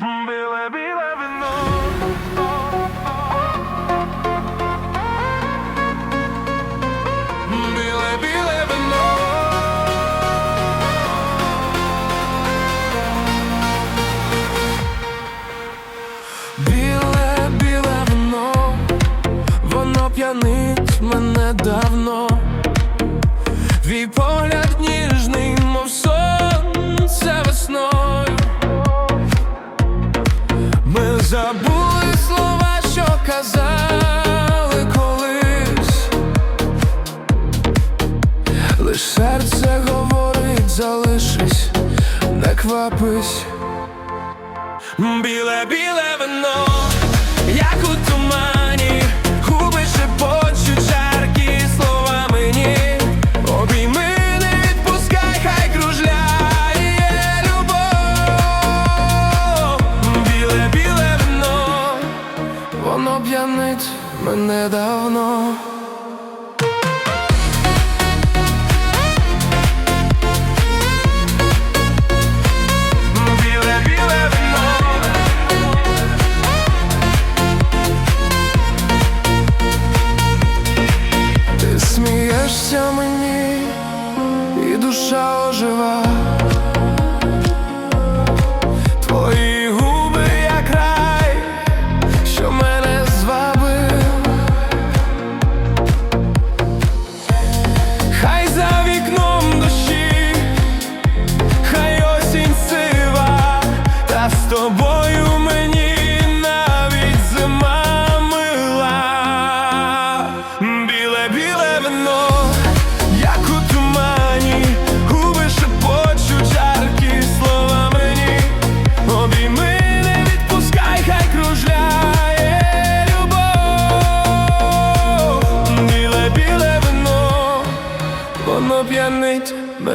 Bile bile капись, біле, біле вино, як у тумані, губи шепочуть жаркі слова мені, обійми, не відпускай, хай кружляє любов, біле, біле вино, воно п'янить мене давно.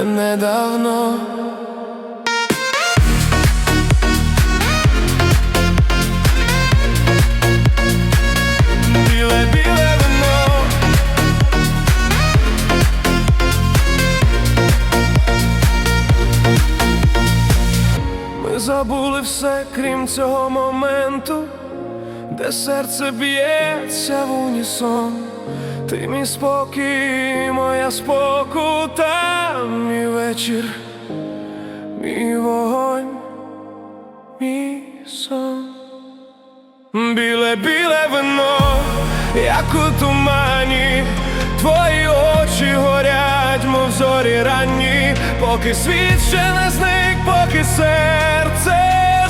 недавно. Забули все, крім цього моменту, де серце б'ється в унісон. Ти мій спокій, моя спокута, мій вечір, мій вогонь, мій сон. Біле, біле вино, як у тумані, твої очі горять, мов зорі ранні, поки світ ще не зник, поки серце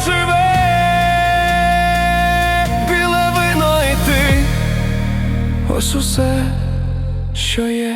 живе. Ось усе, що є.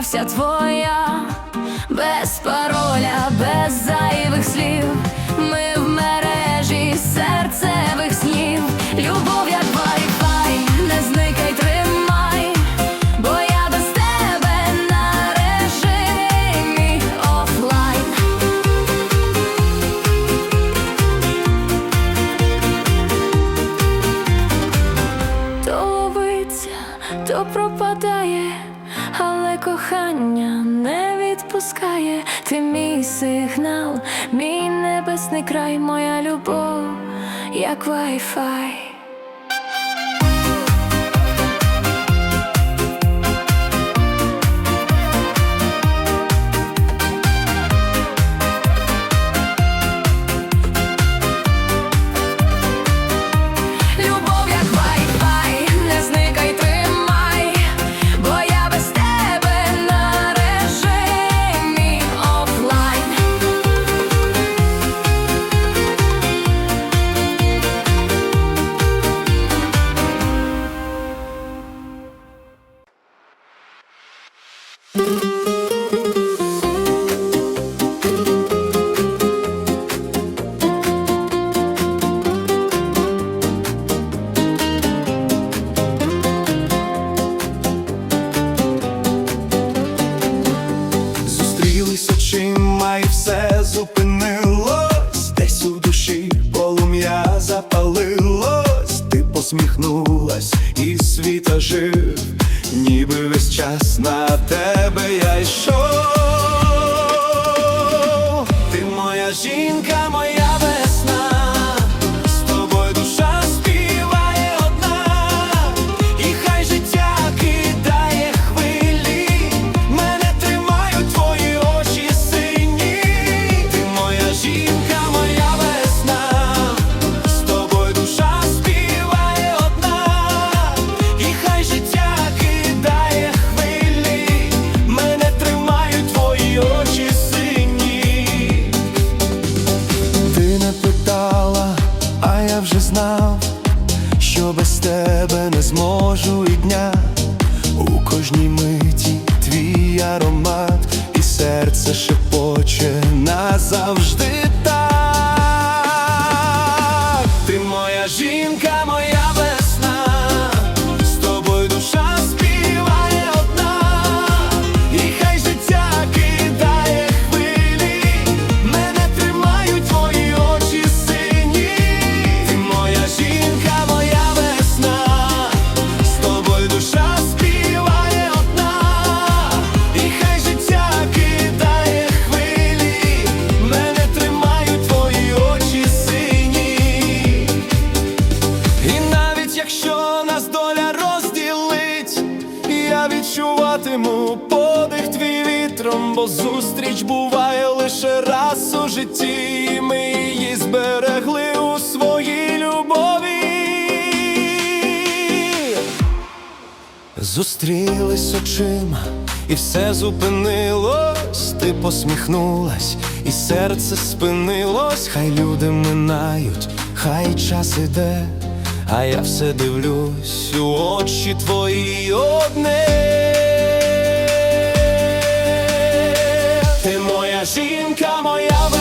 вся твоя безпека. рідний край, моя любов, як вайфай. посміхнулась, і світа жив, ніби весь час на тебе я йшов. аромат, і серце шепоче назавжди. Зустрілись очима, і все зупинилось, ти посміхнулась, і серце спинилось, хай люди минають, хай час іде, а я все дивлюсь у очі твої одне. Ти моя жінка, моя.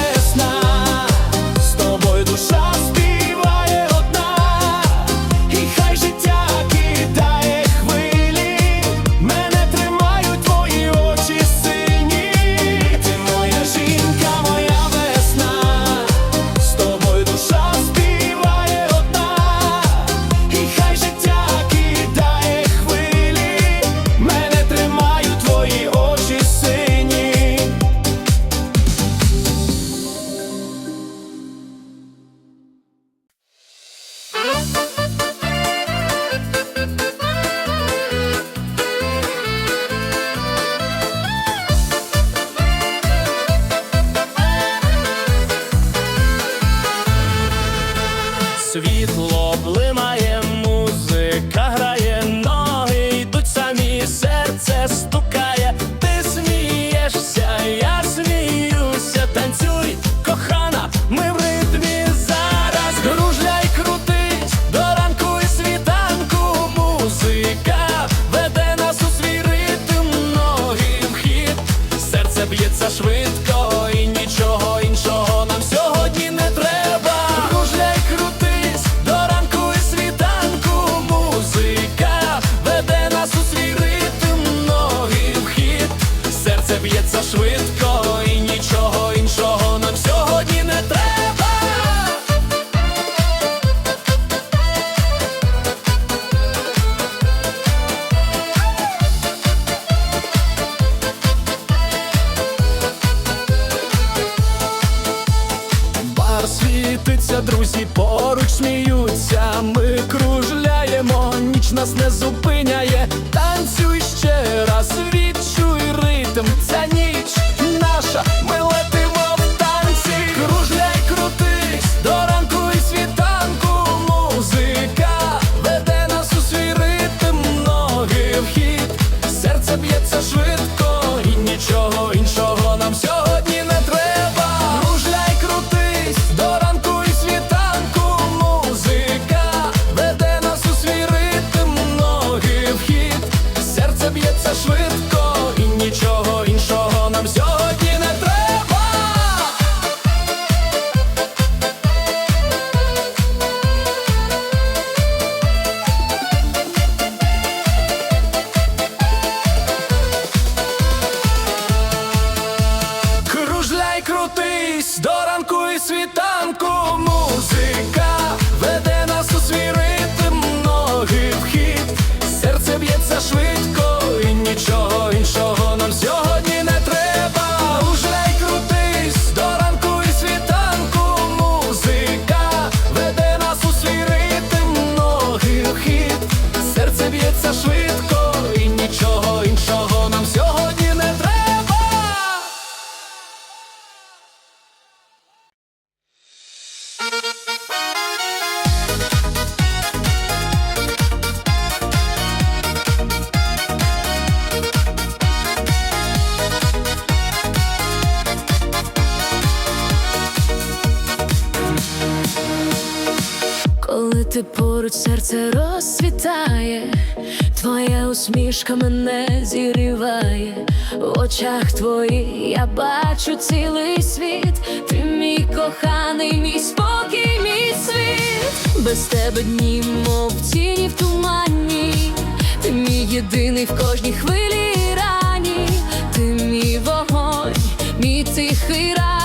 б'ється швидко, і нічого іншого нам зйом. поруч серце розцвітає, твоя усмішка мене зіриває, в очах твоїх я бачу цілий світ, ти мій коханий, мій спокій, мій світ, без тебе дні, мов тіні в тумані, ти мій єдиний в кожній хвилі рані, ти мій вогонь, мій тихий рай.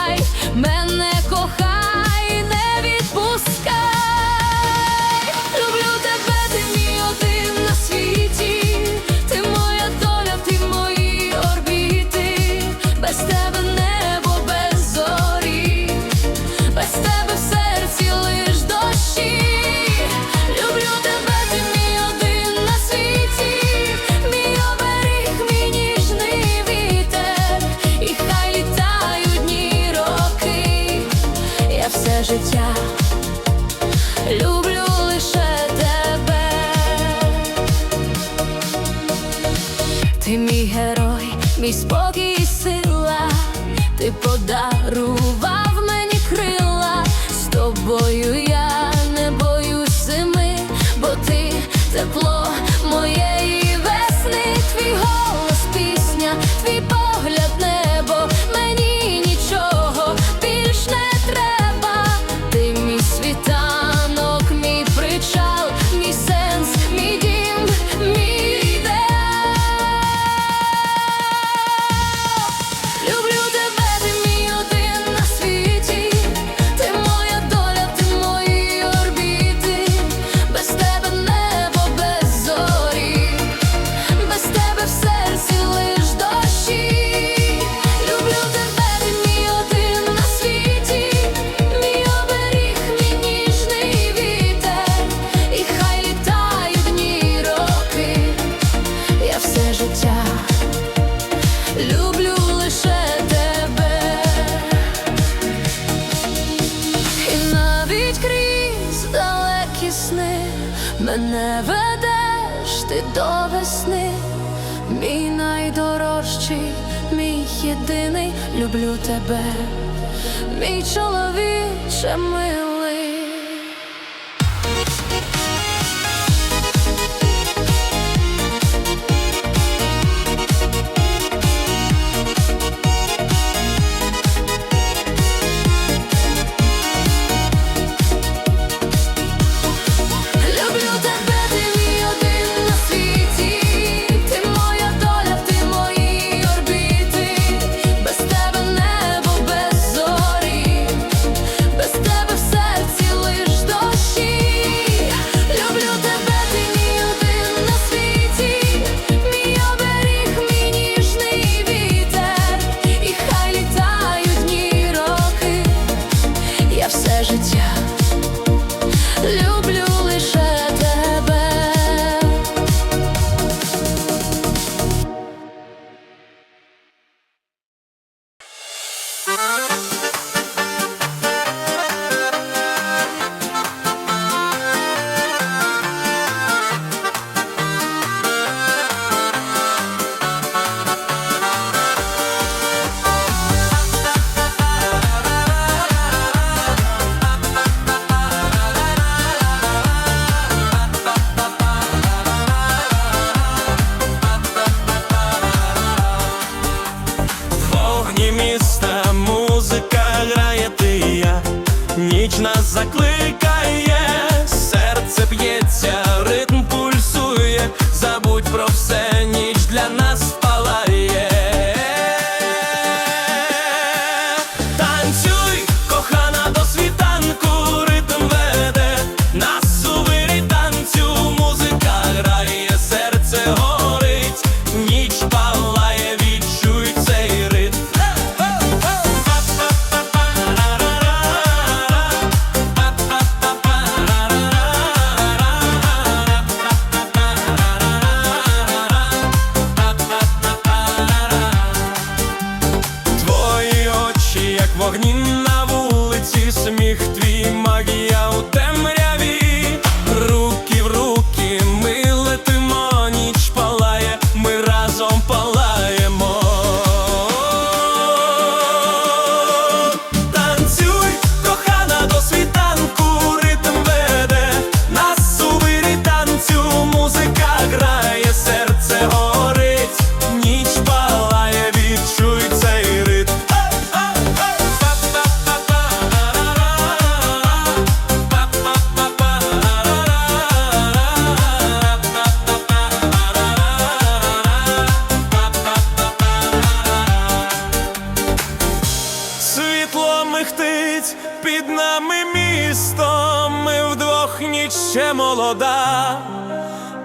вода,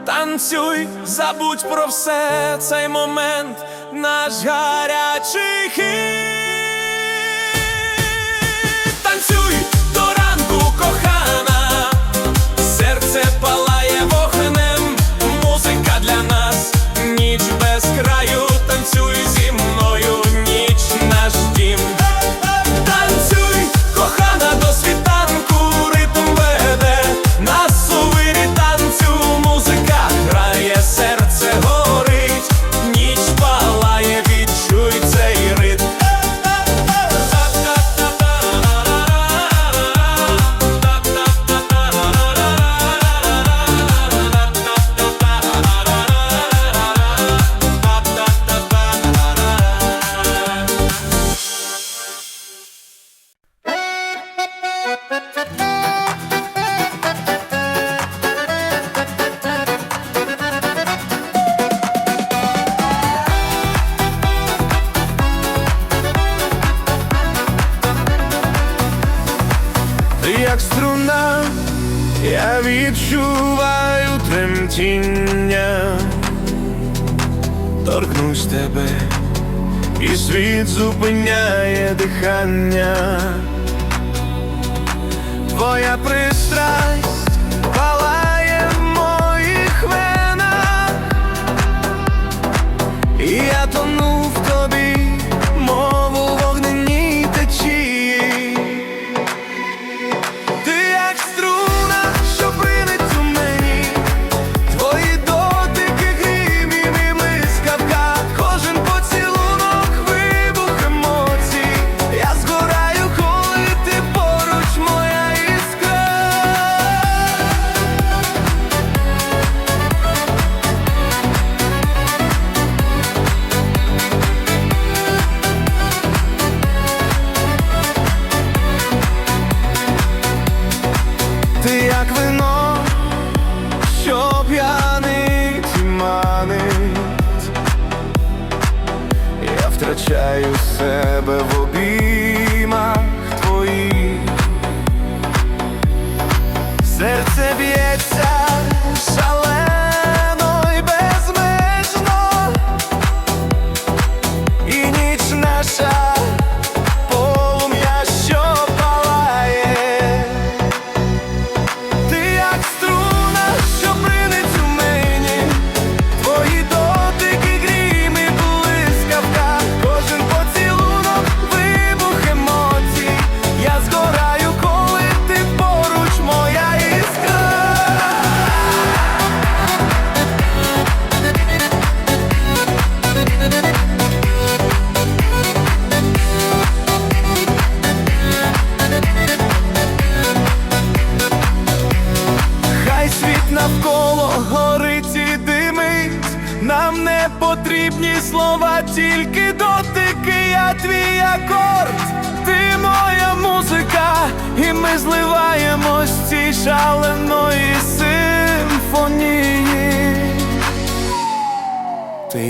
танцюй, забудь про все цей момент, наш гарячий хід.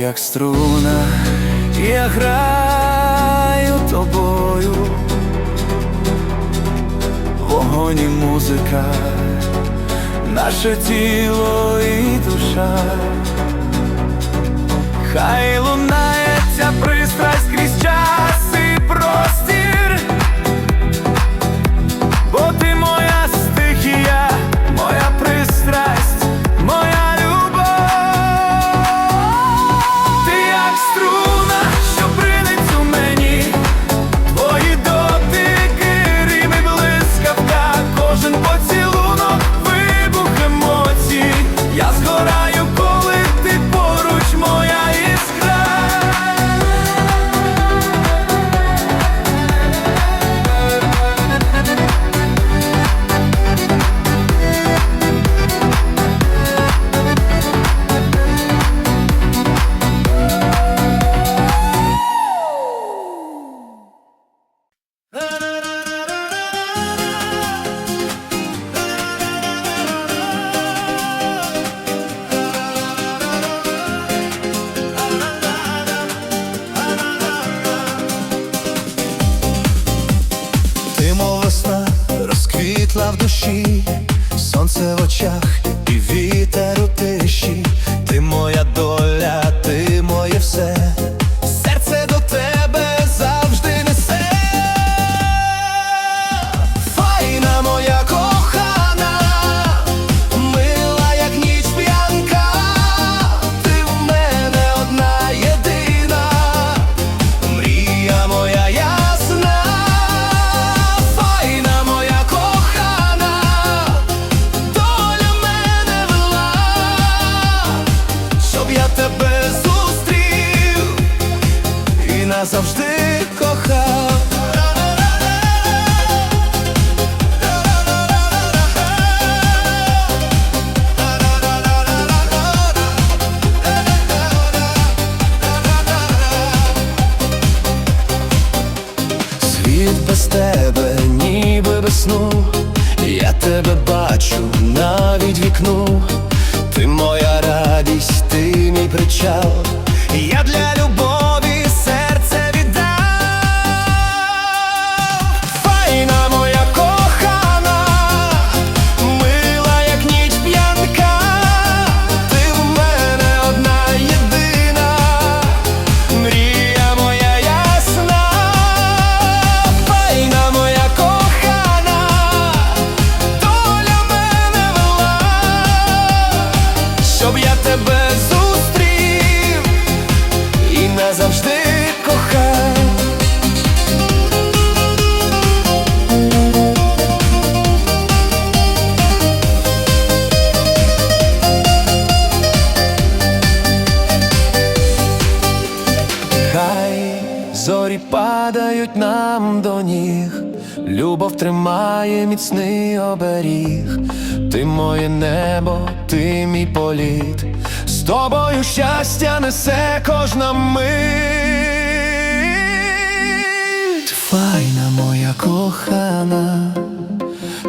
як струна, я граю тобою, вогонь і музика, наше тіло і душа, хай лунається пристрасть крізь час.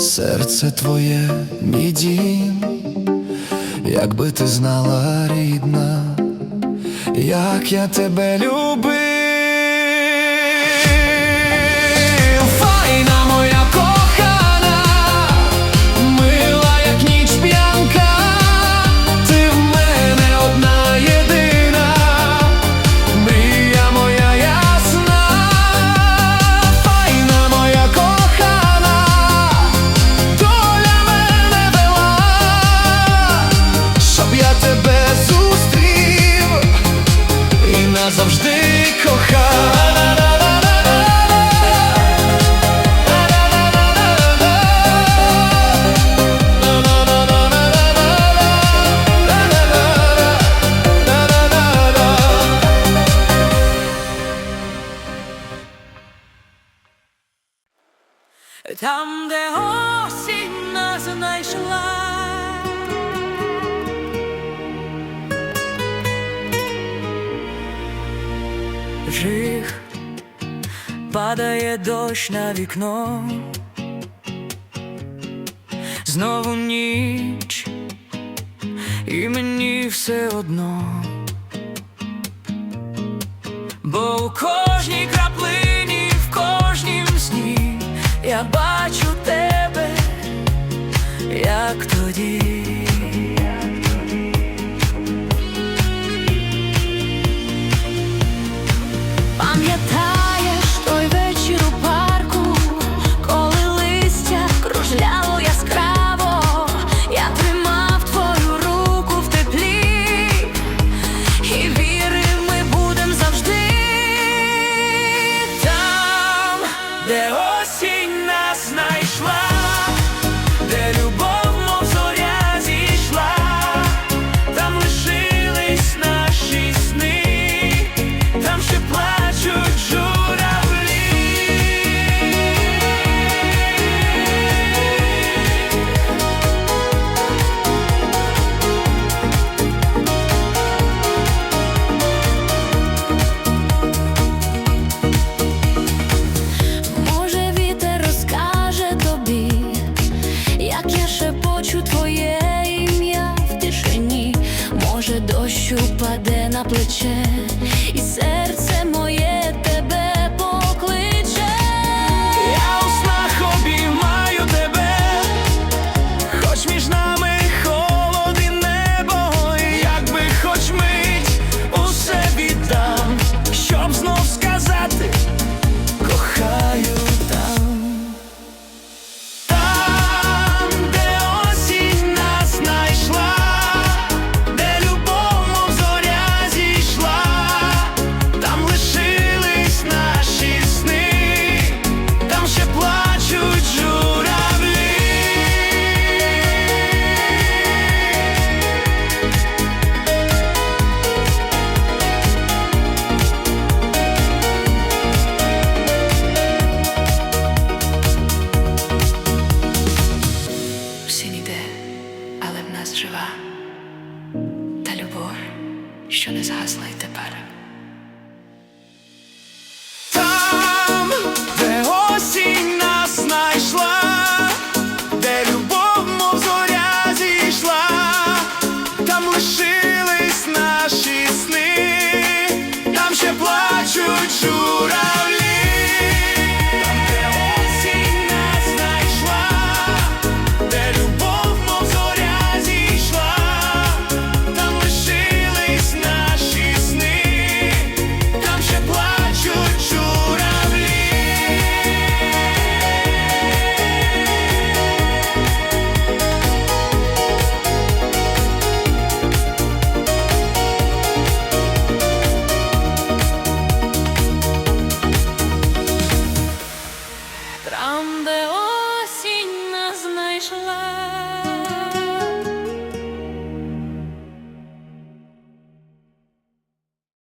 серце твоє, мій дім, якби ти знала рідна, як я тебе любив. Там, де осінь нас знайшла, жих падає дощ на вікно, знову ніч, і мені все одно, бо у кожній.